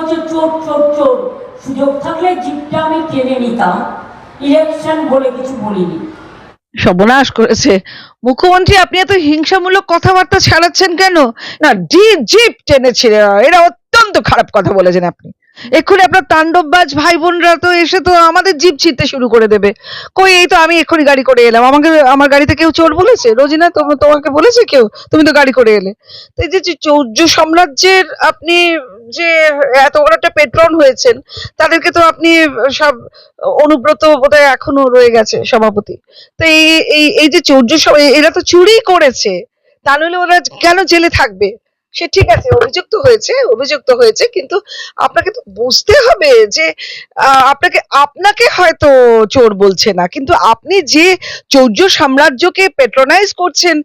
হচ্ছে চোর চোর চোর। সুযোগ থাকলে জিপটা আমি টেনে নিতাম। ইলেকশন বলে কিছু বলিনি। সর্বনাশ করেছে। মুখ্যমন্ত্রী, আপনি এত হিংসামূলক কথাবার্তা ছাড়াচ্ছেন কেন? না জি জিপ টেনেছিল। এরা অত্যন্ত খারাপ কথা বলেছেন আপনি। এক্ষুনি আপনার তাণ্ডববাজ ভাই বোনরা তো এসে তো আমাদের জিপ ছিঁড়তে শুরু করে দেবে। কই, এই তো আমি এক্ষুনি গাড়ি করে এলাম। আমাকে, আমার গাড়িতে কেউ চোর বলেছে? রোজিনা তোম- তোমাকে বলেছে কেউ? তুমি তো গাড়ি করে এলে। তো এই যে চৌর্য সাম্রাজ্যের আপনি যে এত বড় একটা পেট্রন হয়েছেন, তাদেরকে তো আপনি সব অনুব্রত বোধহয় এখনও রয়ে গেছে সভাপতি। তো এই এই এই যে চৌর্য এরা তো চুরি করেছে তা নইলে ওরা কেন জেলে থাকবে? সে ঠিক আছে, অভিযুক্ত হয়েছে অভিযুক্ত হয়েছে, কিন্তু আপনাকে তো বুঝতে হবে যে আপনাকে আপনাকে হয়তো চোর বলছে না, কিন্তু আপনি যে চৌর্য সাম্রাজ্যকে পেট্রোনাইজ করছেন,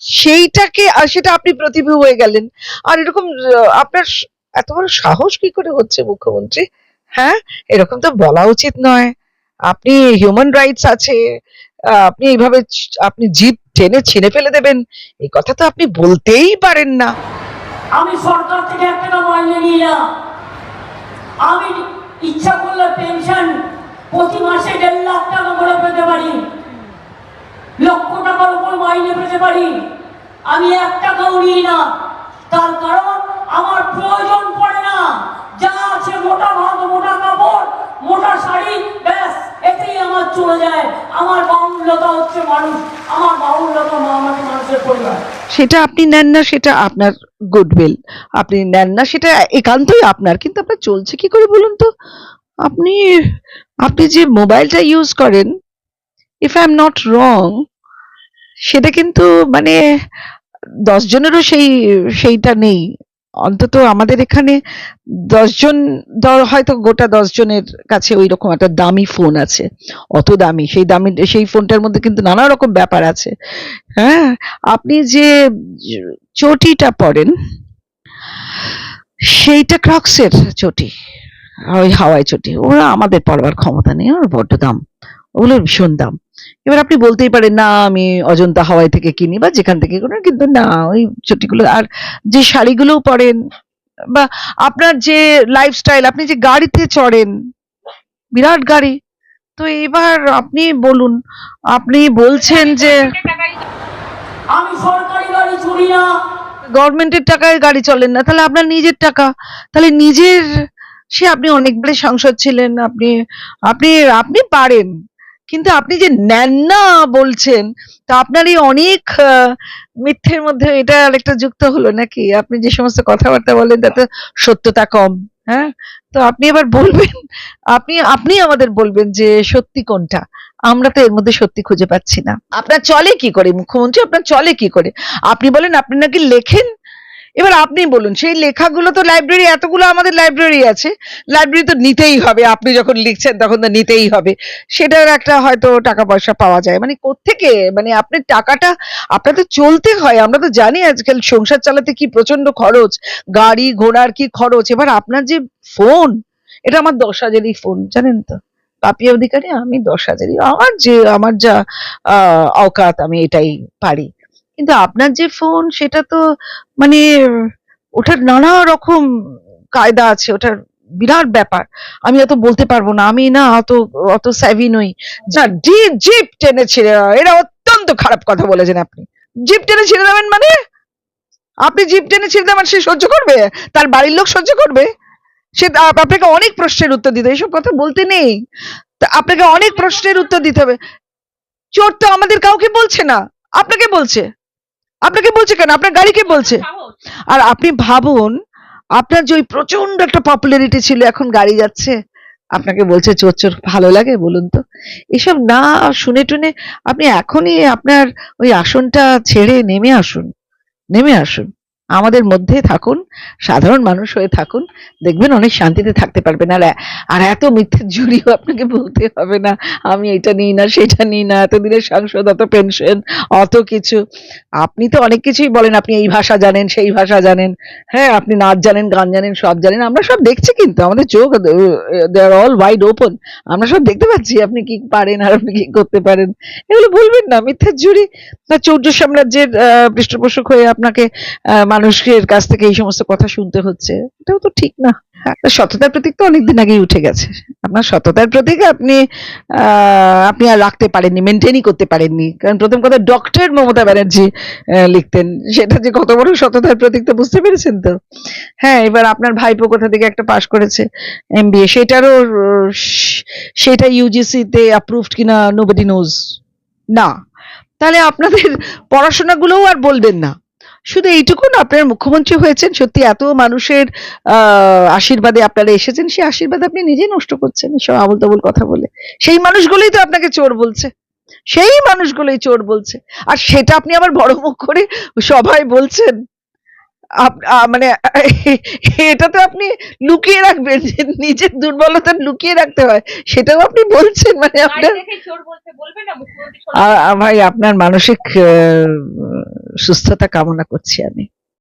সেইটাকে সেটা আপনি প্রতিভূ হয়ে গেলেন। আর এরকম, আপনার এত বড় সাহস কি করে হচ্ছে মুখ্যমন্ত্রী? হ্যাঁ এরকম তো বলা উচিত নয়। আপনি হিউম্যান রাইটস আছে, আপনি এইভাবে আপনি জিপ টেনে ছিঁড়ে ফেলে দেবেন, এই কথা তো আপনি বলতেই পারেন না। আমি সরকার থেকে এক টাকা মাইনে নিই না আমি ইচ্ছা করলে পেনশন প্রতি মাসে দেড় লাখ টাকা করে পেতে পারি। লক্ষ টাকার উপর মাইনে পেতে পারি। আমি এক টাকাও নিই না। তার কারণ, আমার প্রয়োজন সেটা আপনি নেন না, সেটা আপনার গুডউইল আপনি নেন না, সেটা একান্তই আপনার। কিন্তু আপনার চলছে কি করে বলুন তো? আপনি আপনি যে মোবাইলটা ইউজ করেন if I am not wrong সেটা কিন্তু মানে দশ জনেরও সেই, সেইটা নেই। অন্তত আমাদের এখানে দশজন হয়তো গোটা দশ জনের কাছে ওই রকম একটা দামি ফোন আছে। অত দামি, সেই দামি, সেই ফোনটার মধ্যে কিন্তু নানা রকম ব্যাপার আছে। হ্যাঁ আপনি যে চটিটা পরেন, সেইটা ক্রক্সের চটি, ওই হাওয়াই চটি, ওরা আমাদের পরবার ক্ষমতা নেই, ওর বড্ড দাম। ওগুলোর ভীষণ দাম। এবার আপনি বলতেই পারেন না আমি অজন্তা হাওয়াই থেকে কিনি বা যেখান থেকে কোনো কিন্তু না ওই চটিগুলো আর যে শাড়িগুলো পরেন বা আপনার যে লাইফস্টাইল আপনি যে গাড়িতে চড়েন বিরাট গাড়ি। তো এবার আপনি বলুন আপনি বলছেন যে আমি সরকারি গাড়ি চড়ি না। গভর্নমেন্টের টাকায় গাড়ি চলেন না তাহলে আপনার নিজের টাকা। তাহলে নিজের সে আপনি অনেকবারই সাংসদ ছিলেন আপনি আপনি আপনি পারেন। কিন্তু আপনি যে নেন না বলছেন, তা আপনার এই অনেক মিথ্যের মধ্যে এটা আরেকটা যুক্ত হলো নাকি? আপনি যে সমস্ত কথাবার্তা বলেন, তাতে সত্যতা কম হ্যাঁ? তো আপনি এবার বলবেন, আপনি আপনি আমাদের বলবেন যে সত্যি কোনটা? আমরা তো এর মধ্যে সত্যি খুঁজে পাচ্ছি না। আপনার চলে কি করে? মুখ্যমন্ত্রী, আপনার চলে কি করে? আপনি বলেন, আপনি নাকি লেখেন এবার আপনি বলুন সেই লেখাগুলো তো লাইব্রেরি এতগুলো আমাদের লাইব্রেরি আছে। লাইব্রেরি তো নিতেই হবে আপনি যখন লিখছেন তখন তো নিতেই হবে। সেটার একটা হয়তো টাকা পয়সা পাওয়া যায়। মানে কোত্থেকে? মানে আপনি টাকাটা আপনার তো চলতে হয় আমরা তো জানি আজকাল সংসার চালাতে কি প্রচণ্ড খরচ। গাড়ি ঘোড়ার কি খরচ? এবার আপনার যে ফোন এটা আমার দশ হাজারই ফোন জানেন তো? পাপিয়া অধিকারী আমি দশ হাজারই। আমার যে আমার যা আহ, অকাত আমি এটাই পারি। কিন্তু আপনার যে ফোন সেটা তো মানে ওটার নানা রকম কায়দা আছে ওটার বিরাট ব্যাপার। আমি অত বলতে পারব না, আমি না অত অত স্যাভি নই। যা জিপ জিপ টেনে ছিঁড়ে এরা অত্যন্ত খারাপ কথা বলেছেন আপনি। জিপ টেনে ছিঁড়ে দেবেন মানে? আপনি জিপ টেনে ছিঁড়ে দেবেন, সে সহ্য করবে? তার বাড়ির লোক সহ্য করবে? সে আপ- আপনাকে অনেক প্রশ্নের উত্তর দিতে এইসব কথা বলতে নেই। তা আপনাকে অনেক প্রশ্নের উত্তর দিতে হবে। চোর তো আমাদের কাউকে বলছে না। আপনাকে বলছে। আপনাকে বলছে কেন? আপনার গাড়িকে বলছে? আর আপনি ভাবুন, আপনার যে ওই প্রচণ্ড একটা পপুলারিটি ছিল, এখন গাড়ি যাচ্ছে, আপনাকে বলছে চোর চোর ভালো লাগে, বলুন তো। এসব না শুনে টুনে আপনি এখনই আপনার ওই আসনটা ছেড়ে নেমে আসুন নেমে আসুন। আমাদের মধ্যে থাকুন, সাধারণ মানুষ হয়ে থাকুন, দেখবেন অনেক শান্তিতে থাকতে পারবেন। আর আর এত মিথ্যের জুড়িও আপনাকে বলতে হবে না, আমি এটা নিই না, সেটা নিই না, এতদিনের সাংসদ অত পেনশন অত কিছু। আপনি তো অনেক কিছুই বলেন, আপনি এই ভাষা জানেন, সেই ভাষা জানেন। হ্যাঁ আপনি নাচ জানেন, গান জানেন, সব জানেন, আমরা সব দেখছি কিন্তু, আমাদের চোখ they are all wide open আমরা সব দেখতে পাচ্ছি আপনি কি পারেন আর আপনি কি করতে পারেন। এগুলো বলবেন না মিথ্যের জুড়ি। চৌর্য সাম্রাজ্যের পৃষ্ঠপোষক হয়ে আপনাকে মানুষের কাছ থেকে এই সমস্ত কথা শুনতে হচ্ছে এটাও তো ঠিক না। সততার প্রতীক তো অনেকদিন আগেই উঠে গেছে। আপনার সততার প্রতীক আপনি আপনি আর রাখতে পারেননি মেনটেনই করতে পারেননি। কারণ প্রথম কথা ডক্টর মমতা ব্যানার্জি লিখতেন। সেটা যে কত বড় সততার প্রতীক তো বুঝতে পেরেছেন তো? হ্যাঁ এবার আপনার ভাইপো কোথা থেকে একটা পাশ করেছে? এমবিএ সেটারও আহ, সে- সেটা ইউজিসি তে অ্যাপ্রুভড কিনা নোবডি নোজ না। তাহলে আপনাদের পড়াশোনাগুলোও আর বলবেন না। শুধু এইটুকু না, আপনার মুখ্যমন্ত্রী হয়েছেন, সত্যি এত মানুষের আশীর্বাদে আপনারা এসেছেন, সেই আশীর্বাদ আপনি নিজেই নষ্ট করছেন, এসব আবল তাবল কথা বলে। সেই মানুষগুলোই তো আপনাকে চোর বলছে। সেই মানুষগুলোই চোর বলছে। আর সেটা আপনি আবার বড় মুখ করে সবাই বলছেন। মানে এটা তো আপনি লুকিয়ে রাখবেন যে নিজের দুর্বলতা লুকিয়ে রাখতে হয়। সেটাও আপনি বলছেন মানে আপনার ভাই আপনার মানসিক আহ, সুস্থতা কামনা করছি আমি।